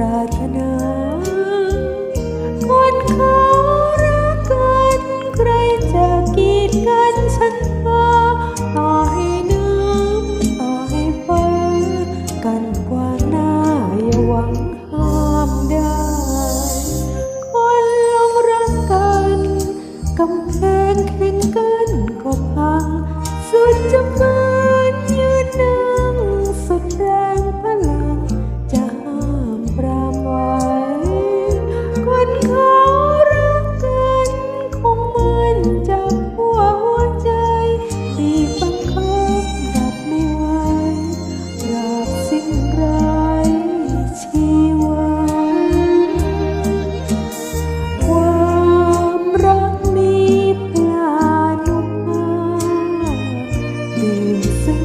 ราถนาคนเขารักกันใครจะกีดกันฉันมาต่อให้น้ำต่อให้ฟ้ากันกว่าหน้าอย่าหวังห้ามได้ คนลงรักกันกำแพงแข่งกันก็พังสุดจะ tìm ra